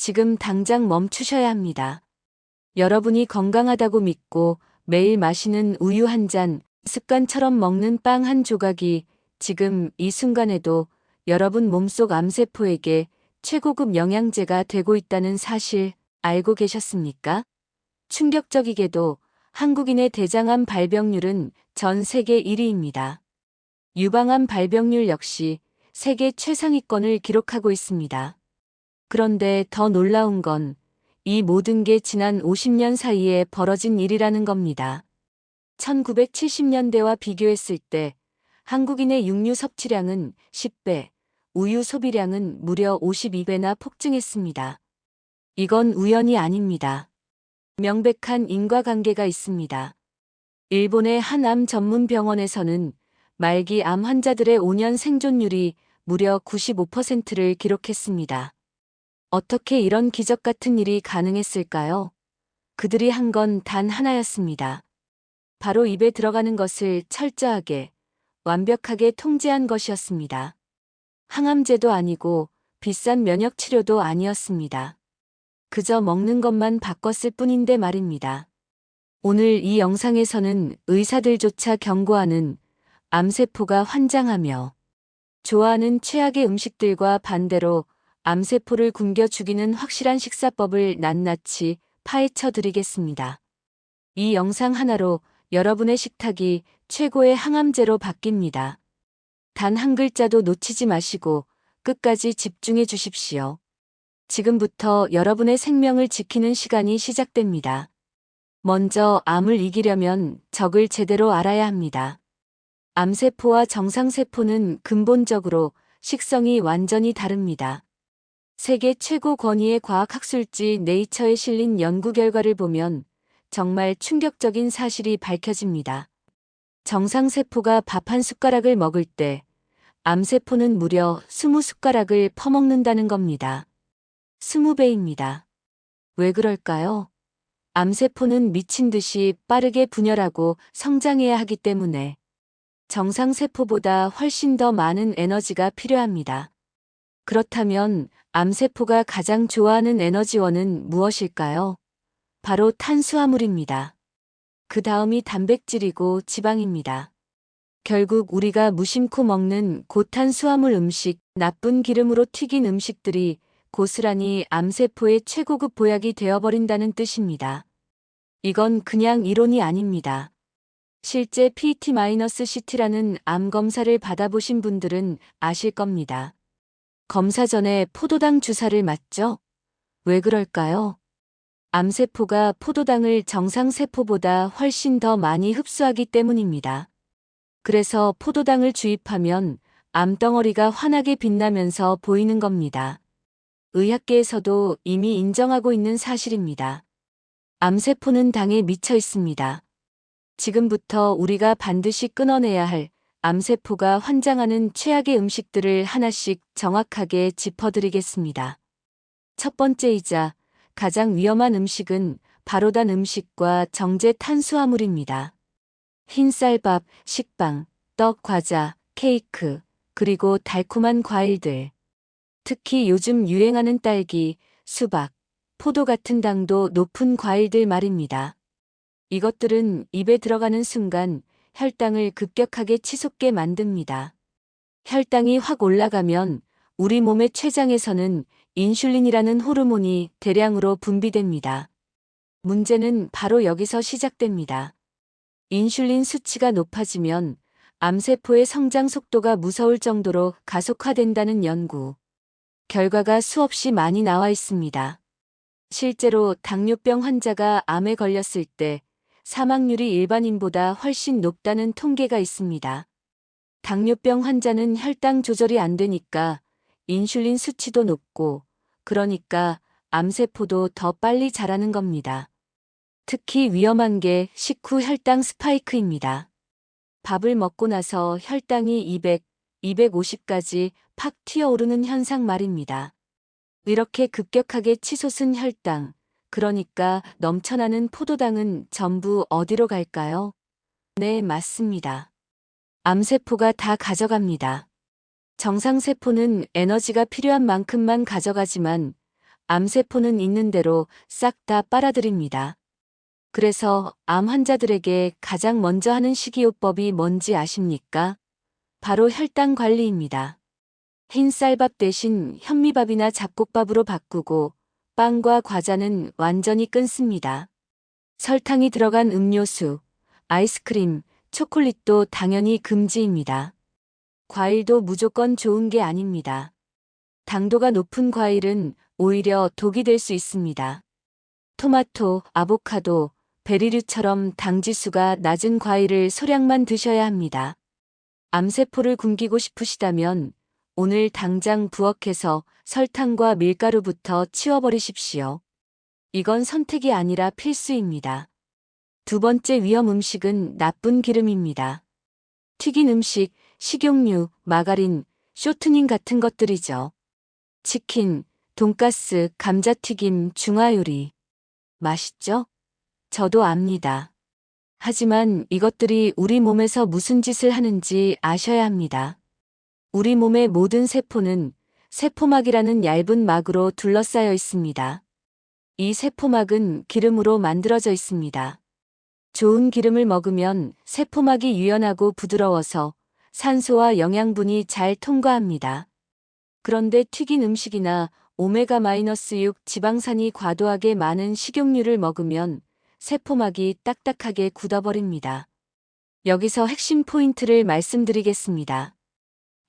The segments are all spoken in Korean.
지금 당장 멈추셔야 합니다. 여러분이 건강하다고 믿고 매일 마시는 우유 한 잔, 습관처럼 먹는 빵 한 조각이 지금 이 순간에도 여러분 몸속 암세포에게 최고급 영양제가 되고 있다는 사실 알고 계셨습니까? 충격적이게도 한국인의 대장암 발병률은 전 세계 1위입니다. 유방암 발병률 역시 세계 최상위권을 기록하고 있습니다. 그런데 더 놀라운 건 이 모든 게 지난 50년 사이에 벌어진 일이라는 겁니다. 1970년대와 비교했을 때 한국인의 육류 섭취량은 10배, 우유 소비량은 무려 52배나 폭증했습니다. 이건 우연이 아닙니다. 명백한 인과관계가 있습니다. 일본의 한 암 전문 병원에서는 말기 암 환자들의 5년 생존율이 무려 95%를 기록했습니다. 어떻게 이런 기적 같은 일이 가능했을까요? 그들이 한 건 단 하나였습니다. 바로 입에 들어가는 것을 철저하게, 완벽하게 통제한 것이었습니다. 항암제도 아니고 비싼 면역 치료도 아니었습니다. 그저 먹는 것만 바꿨을 뿐인데 말입니다. 오늘 이 영상에서는 의사들조차 경고하는 암세포가 환장하며 좋아하는 최악의 음식들과 반대로 암세포를 굶겨 죽이는 확실한 식사법을 낱낱이 파헤쳐 드리겠습니다. 이 영상 하나로 여러분의 식탁이 최고의 항암제로 바뀝니다. 단 한 글자도 놓치지 마시고 끝까지 집중해 주십시오. 지금부터 여러분의 생명을 지키는 시간이 시작됩니다. 먼저 암을 이기려면 적을 제대로 알아야 합니다. 암세포와 정상세포는 근본적으로 식성이 완전히 다릅니다. 세계 최고 권위의 과학학술지 네이처에 실린 연구 결과를 보면 정말 충격적인 사실이 밝혀집니다. 정상세포가 밥 한 숟가락을 먹을 때 암세포는 무려 20숟가락을 퍼먹는다는 겁니다. 20배입니다. 왜 그럴까요? 암세포는 미친 듯이 빠르게 분열하고 성장해야 하기 때문에 정상세포보다 훨씬 더 많은 에너지가 필요합니다. 그렇다면 암세포가 가장 좋아하는 에너지원은 무엇일까요? 바로 탄수화물입니다. 그 다음이 단백질이고 지방입니다. 결국 우리가 무심코 먹는 고탄수화물 음식, 나쁜 기름으로 튀긴 음식들이 고스란히 암세포의 최고급 보약이 되어버린다는 뜻입니다. 이건 그냥 이론이 아닙니다. 실제 PT-CT라는 암 검사를 받아보신 분들은 아실 겁니다. 검사 전에 포도당 주사를 맞죠? 왜 그럴까요? 암세포가 포도당을 정상세포보다 훨씬 더 많이 흡수하기 때문입니다. 그래서 포도당을 주입하면 암덩어리가 환하게 빛나면서 보이는 겁니다. 의학계에서도 이미 인정하고 있는 사실입니다. 암세포는 당에 미쳐 있습니다. 지금부터 우리가 반드시 끊어내야 할 암세포가 환장하는 최악의 음식들을 하나씩 정확하게 짚어드리겠습니다. 첫 번째이자 가장 위험한 음식은 바로 단 음식과 정제 탄수화물입니다. 흰쌀밥, 식빵, 떡, 과자, 케이크, 그리고 달콤한 과일들. 특히 요즘 유행하는 딸기, 수박, 포도 같은 당도 높은 과일들 말입니다. 이것들은 입에 들어가는 순간 혈당을 급격하게 치솟게 만듭니다. 혈당이 확 올라가면 우리 몸의 췌장에서는 인슐린이라는 호르몬이 대량으로 분비됩니다. 문제는 바로 여기서 시작됩니다. 인슐린 수치가 높아지면 암세포의 성장 속도가 무서울 정도로 가속화된다는 연구. 결과가 수없이 많이 나와 있습니다. 실제로 당뇨병 환자가 암에 걸렸을 때 사망률이 일반인보다 훨씬 높다는 통계가 있습니다. 당뇨병 환자는 혈당 조절이 안 되니까 인슐린 수치도 높고 그러니까 암세포도 더 빨리 자라는 겁니다. 특히 위험한 게 식후 혈당 스파이크입니다. 밥을 먹고 나서 혈당이 200, 250까지 팍 튀어오르는 현상 말입니다. 이렇게 급격하게 치솟은 혈당, 그러니까 넘쳐나는 포도당은 전부 어디로 갈까요? 네, 맞습니다. 암세포가 다 가져갑니다. 정상세포는 에너지가 필요한 만큼만 가져가지만 암세포는 있는 대로 싹 다 빨아들입니다. 그래서 암 환자들에게 가장 먼저 하는 식이요법이 뭔지 아십니까? 바로 혈당 관리입니다. 흰 쌀밥 대신 현미밥이나 잡곡밥으로 바꾸고 빵과 과자는 완전히 끊습니다. 설탕이 들어간 음료수, 아이스크림, 초콜릿도 당연히 금지입니다. 과일도 무조건 좋은 게 아닙니다. 당도가 높은 과일은 오히려 독이 될 수 있습니다. 토마토, 아보카도, 베리류처럼 당지수가 낮은 과일을 소량만 드셔야 합니다. 암세포를 굶기고 싶으시다면 오늘 당장 부엌에서 설탕과 밀가루부터 치워버리십시오. 이건 선택이 아니라 필수입니다. 두 번째 위험 음식은 나쁜 기름입니다. 튀긴 음식, 식용유, 마가린, 쇼트닝 같은 것들이죠. 치킨, 돈가스, 감자튀김, 중화요리. 맛있죠? 저도 압니다. 하지만 이것들이 우리 몸에서 무슨 짓을 하는지 아셔야 합니다. 우리 몸의 모든 세포는 세포막이라는 얇은 막으로 둘러싸여 있습니다. 이 세포막은 기름으로 만들어져 있습니다. 좋은 기름을 먹으면 세포막이 유연하고 부드러워서 산소와 영양분이 잘 통과합니다. 그런데 튀긴 음식이나 오메가-6 지방산이 과도하게 많은 식용유를 먹으면 세포막이 딱딱하게 굳어버립니다. 여기서 핵심 포인트를 말씀드리겠습니다.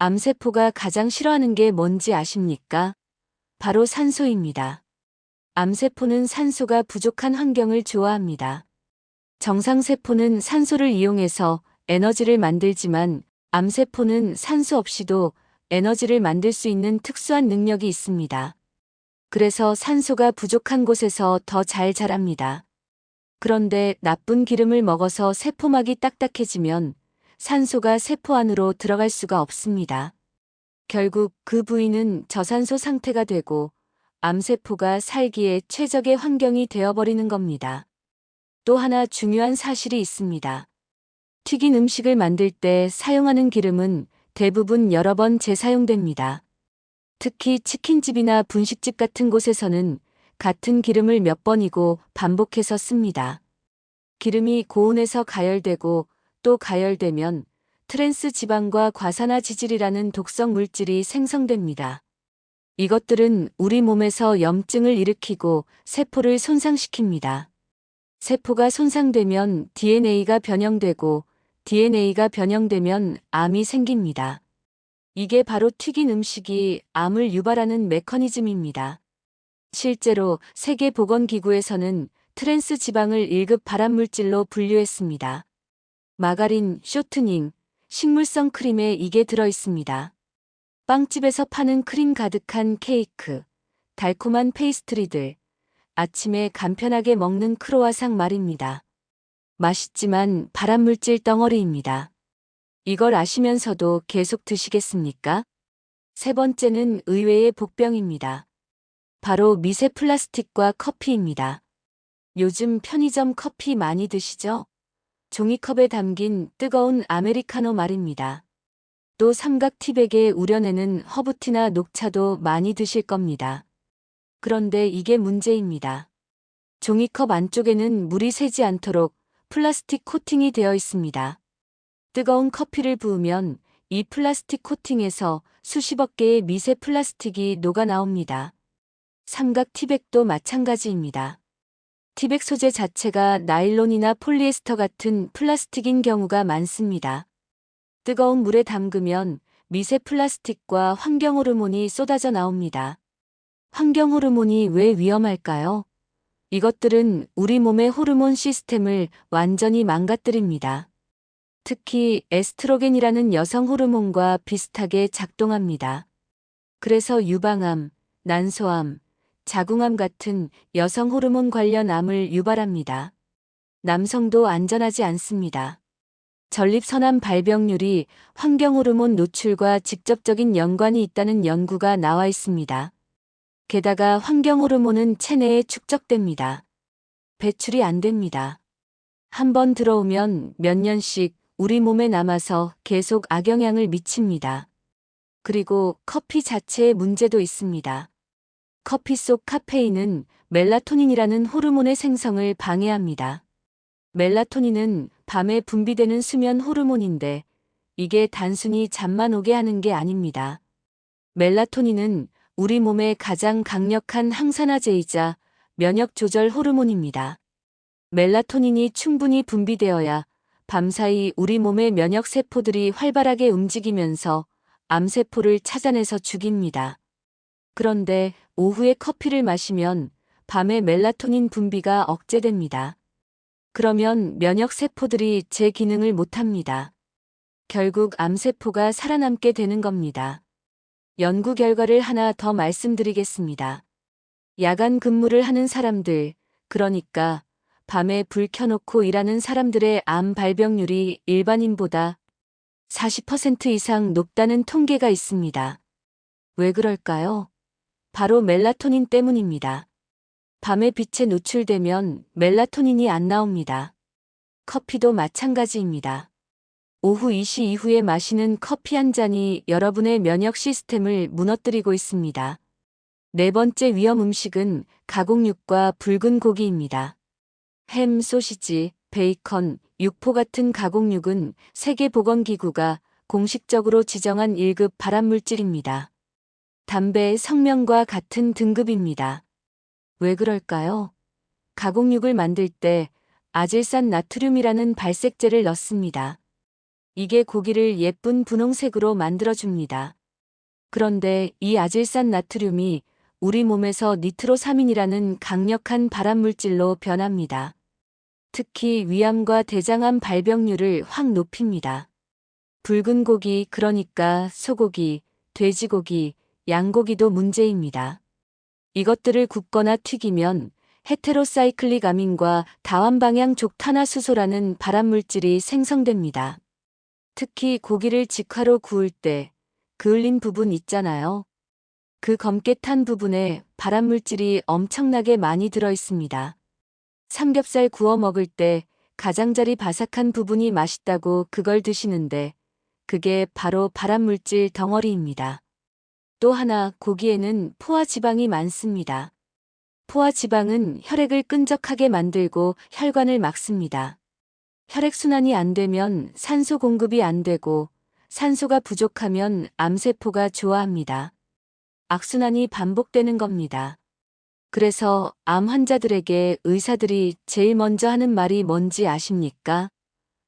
암세포가 가장 싫어하는 게 뭔지 아십니까? 바로 산소입니다. 암세포는 산소가 부족한 환경을 좋아합니다. 정상세포는 산소를 이용해서 에너지를 만들지만 암세포는 산소 없이도 에너지를 만들 수 있는 특수한 능력이 있습니다. 그래서 산소가 부족한 곳에서 더 잘 자랍니다. 그런데 나쁜 기름을 먹어서 세포막이 딱딱해지면 산소가 세포 안으로 들어갈 수가 없습니다. 결국 그 부위는 저산소 상태가 되고 암세포가 살기에 최적의 환경이 되어버리는 겁니다. 또 하나 중요한 사실이 있습니다. 튀긴 음식을 만들 때 사용하는 기름은 대부분 여러 번 재사용됩니다. 특히 치킨집이나 분식집 같은 곳에서는 같은 기름을 몇 번이고 반복해서 씁니다. 기름이 고온에서 가열되고 또 가열되면 트랜스 지방과 과산화 지질이라는 독성 물질이 생성됩니다. 이것들은 우리 몸에서 염증을 일으키고 세포를 손상시킵니다. 세포가 손상되면 DNA가 변형되고 DNA가 변형되면 암이 생깁니다. 이게 바로 튀긴 음식이 암을 유발하는 메커니즘입니다. 실제로 세계보건기구에서는 트랜스 지방을 1급 발암물질로 분류했습니다. 마가린, 쇼트닝, 식물성 크림에 이게 들어 있습니다. 빵집에서 파는 크림 가득한 케이크, 달콤한 페이스트리들, 아침에 간편하게 먹는 크로와상 말입니다. 맛있지만 발암물질 덩어리입니다. 이걸 아시면서도 계속 드시겠습니까? 세 번째는 의외의 복병입니다. 바로 미세 플라스틱과 커피입니다. 요즘 편의점 커피 많이 드시죠? 종이컵에 담긴 뜨거운 아메리카노 말입니다. 또 삼각 티백에 우려내는 허브티나 녹차도 많이 드실 겁니다. 그런데 이게 문제입니다. 종이컵 안쪽에는 물이 새지 않도록 플라스틱 코팅이 되어 있습니다. 뜨거운 커피를 부으면 이 플라스틱 코팅에서 수십억 개의 미세 플라스틱이 녹아 나옵니다. 삼각 티백도 마찬가지입니다. 티백 소재 자체가 나일론이나 폴리에스터 같은 플라스틱인 경우가 많습니다. 뜨거운 물에 담그면 미세 플라스틱과 환경 호르몬이 쏟아져 나옵니다. 환경 호르몬이 왜 위험할까요? 이것들은 우리 몸의 호르몬 시스템을 완전히 망가뜨립니다. 특히 에스트로겐이라는 여성 호르몬과 비슷하게 작동합니다. 그래서 유방암, 난소암, 자궁암 같은 여성 호르몬 관련 암을 유발합니다. 남성도 안전하지 않습니다. 전립선암 발병률이 환경 호르몬 노출과 직접적인 연관이 있다는 연구가 나와 있습니다. 게다가 환경 호르몬은 체내에 축적됩니다. 배출이 안 됩니다. 한 번 들어오면 몇 년씩 우리 몸에 남아서 계속 악영향을 미칩니다. 그리고 커피 자체의 문제도 있습니다. 커피 속 카페인은 멜라토닌이라는 호르몬의 생성을 방해합니다. 멜라토닌은 밤에 분비되는 수면 호르몬인데 이게 단순히 잠만 오게 하는 게 아닙니다. 멜라토닌은 우리 몸의 가장 강력한 항산화제이자 면역 조절 호르몬입니다. 멜라토닌이 충분히 분비되어야 밤사이 우리 몸의 면역 세포들이 활발하게 움직이면서 암세포를 찾아내서 죽입니다. 그런데 오후에 커피를 마시면 밤에 멜라토닌 분비가 억제됩니다. 그러면 면역 세포들이 제 기능을 못합니다. 결국 암세포가 살아남게 되는 겁니다. 연구 결과를 하나 더 말씀드리겠습니다. 야간 근무를 하는 사람들, 그러니까 밤에 불 켜놓고 일하는 사람들의 암 발병률이 일반인보다 40% 이상 높다는 통계가 있습니다. 왜 그럴까요? 바로 멜라토닌 때문입니다. 밤에 빛에 노출되면 멜라토닌이 안 나옵니다. 커피도 마찬가지입니다. 오후 2시 이후에 마시는 커피 한 잔이 여러분의 면역 시스템을 무너뜨리고 있습니다. 네 번째 위험 음식은 가공육과 붉은 고기입니다. 햄, 소시지, 베이컨, 육포 같은 가공육은 세계보건기구가 공식적으로 지정한 1급 발암물질입니다. 담배의 성명과 같은 등급입니다. 왜 그럴까요? 가공육을 만들 때 아질산 나트륨이라는 발색제를 넣습니다. 이게 고기를 예쁜 분홍색으로 만들어줍니다. 그런데 이 아질산 나트륨이 우리 몸에서 니트로사민이라는 강력한 발암물질로 변합니다. 특히 위암과 대장암 발병률을 확 높입니다. 붉은 고기, 그러니까 소고기, 돼지고기, 양고기도 문제입니다. 이것들을 굽거나 튀기면 헤테로사이클릭 아민과 다완방향 족탄화수소라는 발암물질이 생성됩니다. 특히 고기를 직화로 구울 때 그을린 부분 있잖아요. 그 검게 탄 부분에 발암물질이 엄청나게 많이 들어 있습니다. 삼겹살 구워 먹을 때 가장자리 바삭한 부분이 맛있다고 그걸 드시는데 그게 바로 발암물질 덩어리입니다. 또 하나 고기에는 포화 지방이 많습니다. 포화 지방은 혈액을 끈적하게 만들고 혈관을 막습니다. 혈액순환이 안 되면 산소 공급이 안 되고 산소가 부족하면 암세포가 좋아합니다. 악순환이 반복되는 겁니다. 그래서 암 환자들에게 의사들이 제일 먼저 하는 말이 뭔지 아십니까?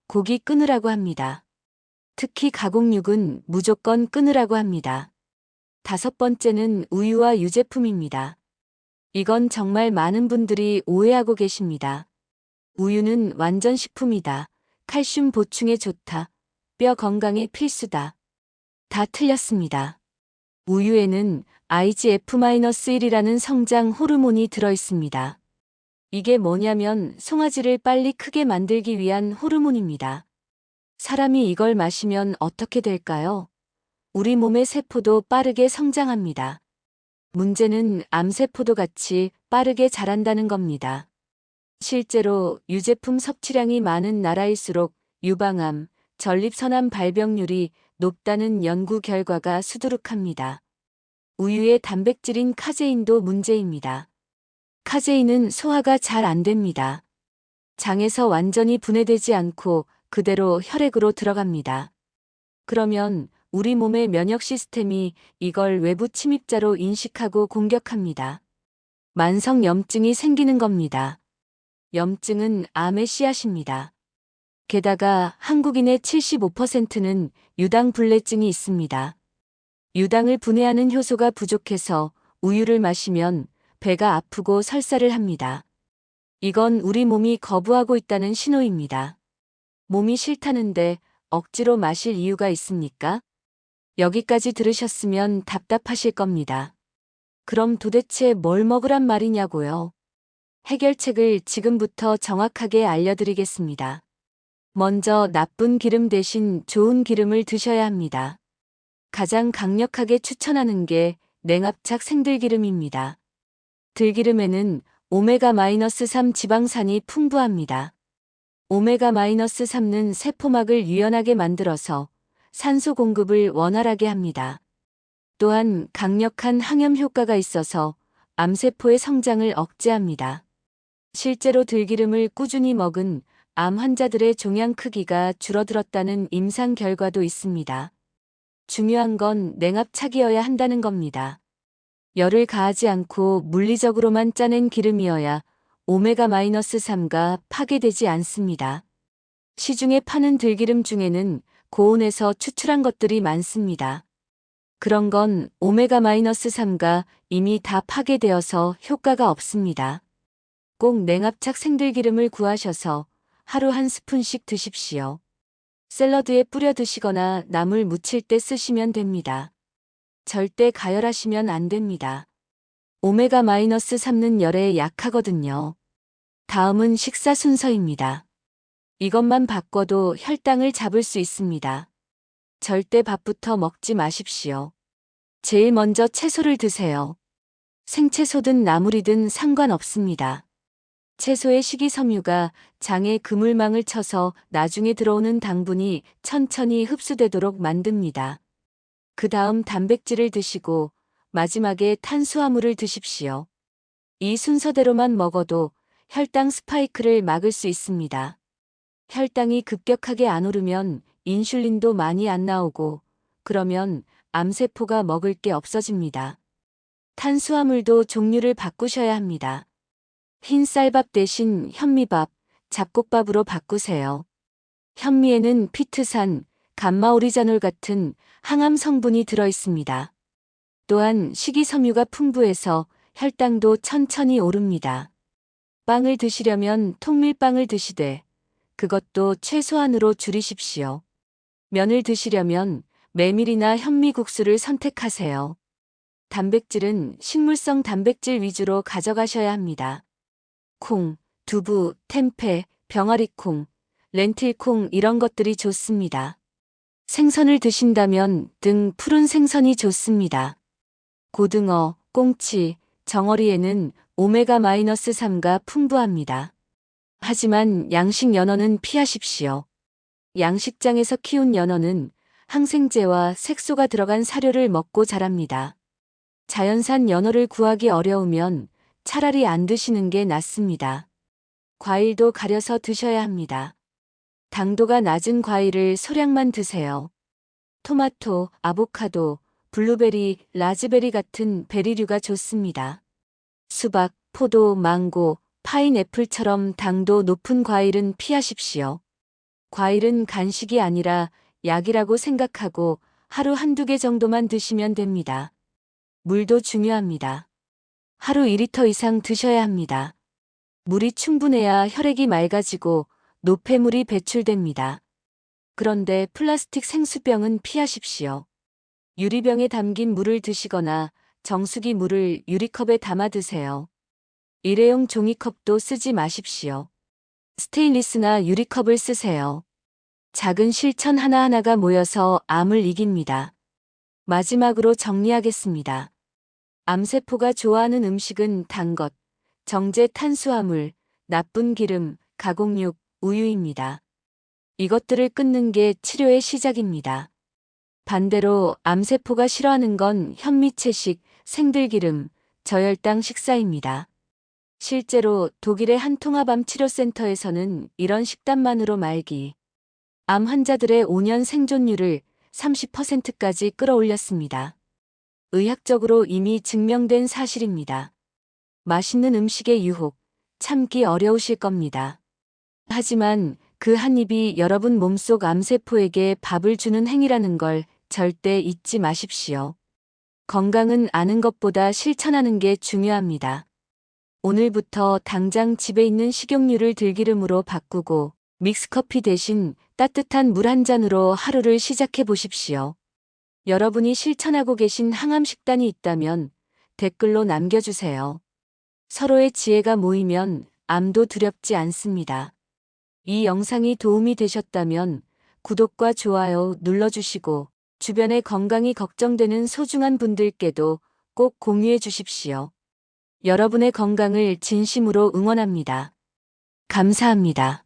고기 끊으라고 합니다. 특히 가공육은 무조건 끊으라고 합니다. 다섯 번째는 우유와 유제품입니다. 이건 정말 많은 분들이 오해하고 계십니다. 우유는 완전 식품이다. 칼슘 보충에 좋다. 뼈 건강에 필수다. 다 틀렸습니다. 우유에는 IGF-1이라는 성장 호르몬이 들어 있습니다. 이게 뭐냐면 송아지를 빨리 크게 만들기 위한 호르몬입니다. 사람이 이걸 마시면 어떻게 될까요? 우리 몸의 세포도 빠르게 성장합니다. 문제는 암세포도 같이 빠르게 자란다는 겁니다. 실제로 유제품 섭취량이 많은 나라일수록 유방암, 전립선암 발병률이 높다는 연구 결과가 수두룩합니다. 우유의 단백질인 카제인도 문제입니다. 카제인은 소화가 잘 안 됩니다. 장에서 완전히 분해되지 않고 그대로 혈액으로 들어갑니다. 그러면 우리 몸의 면역 시스템이 이걸 외부 침입자로 인식하고 공격합니다. 만성 염증이 생기는 겁니다. 염증은 암의 씨앗입니다. 게다가 한국인의 75%는 유당 불내증이 있습니다. 유당을 분해하는 효소가 부족해서 우유를 마시면 배가 아프고 설사를 합니다. 이건 우리 몸이 거부하고 있다는 신호입니다. 몸이 싫다는데 억지로 마실 이유가 있습니까? 여기까지 들으셨으면 답답하실 겁니다. 그럼 도대체 뭘 먹으란 말이냐고요? 해결책을 지금부터 정확하게 알려드리겠습니다. 먼저 나쁜 기름 대신 좋은 기름을 드셔야 합니다. 가장 강력하게 추천하는 게 냉압착 생들기름입니다. 들기름에는 오메가-3 지방산이 풍부합니다. 오메가-3는 세포막을 유연하게 만들어서 산소 공급을 원활하게 합니다. 또한 강력한 항염 효과가 있어서 암세포의 성장을 억제합니다. 실제로 들기름을 꾸준히 먹은 암 환자들의 종양 크기가 줄어들었다는 임상 결과도 있습니다. 중요한 건 냉압착이어야 한다는 겁니다. 열을 가하지 않고 물리적으로만 짜낸 기름이어야 오메가-3가 파괴되지 않습니다. 시중에 파는 들기름 중에는 고온에서 추출한 것들이 많습니다. 그런 건 오메가-3가 이미 다 파괴되어서 효과가 없습니다. 꼭 냉압착 생들기름을 구하셔서 하루 한 스푼씩 드십시오. 샐러드에 뿌려 드시거나 나물 무칠 때 쓰시면 됩니다. 절대 가열하시면 안 됩니다. 오메가-3는 열에 약하거든요. 다음은 식사 순서입니다. 이것만 바꿔도 혈당을 잡을 수 있습니다. 절대 밥부터 먹지 마십시오. 제일 먼저 채소를 드세요. 생채소든 나물이든 상관없습니다. 채소의 식이섬유가 장에 그물망을 쳐서 나중에 들어오는 당분이 천천히 흡수되도록 만듭니다. 그 다음 단백질을 드시고 마지막에 탄수화물을 드십시오. 이 순서대로만 먹어도 혈당 스파이크를 막을 수 있습니다. 혈당이 급격하게 안 오르면 인슐린도 많이 안 나오고 그러면 암세포가 먹을 게 없어집니다. 탄수화물도 종류를 바꾸셔야 합니다. 흰 쌀밥 대신 현미밥, 잡곡밥으로 바꾸세요. 현미에는 피트산, 감마오리자놀 같은 항암 성분이 들어 있습니다. 또한 식이섬유가 풍부해서 혈당도 천천히 오릅니다. 빵을 드시려면 통밀빵을 드시되 그것도 최소한으로 줄이십시오. 면을 드시려면 메밀이나 현미국수를 선택하세요. 단백질은 식물성 단백질 위주로 가져가셔야 합니다. 콩, 두부, 템페, 병아리콩, 렌틸콩 이런 것들이 좋습니다. 생선을 드신다면 등 푸른 생선이 좋습니다. 고등어, 꽁치, 정어리에는 오메가-3가 풍부합니다. 하지만 양식 연어는 피하십시오. 양식장에서 키운 연어는 항생제와 색소가 들어간 사료를 먹고 자랍니다. 자연산 연어를 구하기 어려우면 차라리 안 드시는 게 낫습니다. 과일도 가려서 드셔야 합니다. 당도가 낮은 과일을 소량만 드세요. 토마토, 아보카도, 블루베리, 라즈베리 같은 베리류가 좋습니다. 수박, 포도, 망고, 파인애플처럼 당도 높은 과일은 피하십시오. 과일은 간식이 아니라 약이라고 생각하고 하루 한두 개 정도만 드시면 됩니다. 물도 중요합니다. 하루 2리터 이상 드셔야 합니다. 물이 충분해야 혈액이 맑아지고 노폐물이 배출됩니다. 그런데 플라스틱 생수병은 피하십시오. 유리병에 담긴 물을 드시거나 정수기 물을 유리컵에 담아 드세요. 일회용 종이컵도 쓰지 마십시오. 스테인리스나 유리컵을 쓰세요. 작은 실천 하나하나가 모여서 암을 이깁니다. 마지막으로 정리하겠습니다. 암세포가 좋아하는 음식은 단 것, 정제 탄수화물, 나쁜 기름, 가공육, 우유입니다. 이것들을 끊는 게 치료의 시작입니다. 반대로 암세포가 싫어하는 건 현미채식, 생들기름, 저혈당 식사입니다. 실제로 독일의 한 통합암 치료센터에서는 이런 식단만으로 말기, 암 환자들의 5년 생존율을 30%까지 끌어올렸습니다. 의학적으로 이미 증명된 사실입니다. 맛있는 음식의 유혹, 참기 어려우실 겁니다. 하지만 그 한 입이 여러분 몸속 암세포에게 밥을 주는 행위라는 걸 절대 잊지 마십시오. 건강은 아는 것보다 실천하는 게 중요합니다. 오늘부터 당장 집에 있는 식용유를 들기름으로 바꾸고 믹스커피 대신 따뜻한 물 한 잔으로 하루를 시작해 보십시오. 여러분이 실천하고 계신 항암 식단이 있다면 댓글로 남겨주세요. 서로의 지혜가 모이면 암도 두렵지 않습니다. 이 영상이 도움이 되셨다면 구독과 좋아요 눌러주시고 주변의 건강이 걱정되는 소중한 분들께도 꼭 공유해 주십시오. 여러분의 건강을 진심으로 응원합니다. 감사합니다.